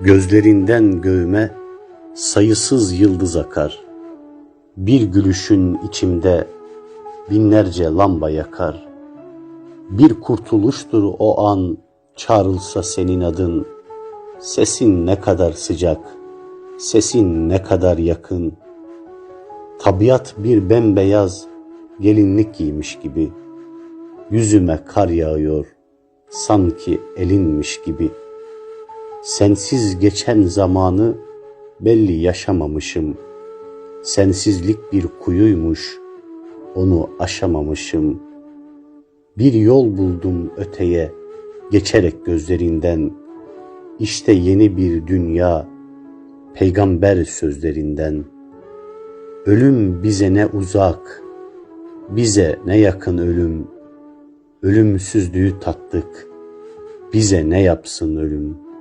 Gözlerinden göğüme sayısız yıldız akar. Bir gülüşün içimde binlerce lamba yakar. Bir kurtuluştur o an çağrılsa senin adın. Sesin ne kadar sıcak, sesin ne kadar yakın. Tabiat bir bembeyaz gelinlik giymiş gibi. Yüzüme kar yağıyor, sanki elinmiş gibi. Sensiz geçen zamanı belli yaşamamışım. Sensizlik bir kuyuymuş, onu aşamamışım. Bir yol buldum öteye, geçerek gözlerinden. İşte yeni bir dünya, peygamber sözlerinden. Ölüm bize ne uzak, bize ne yakın ölüm. Ölümsüzlüğü tattık, bize ne yapsın ölüm.''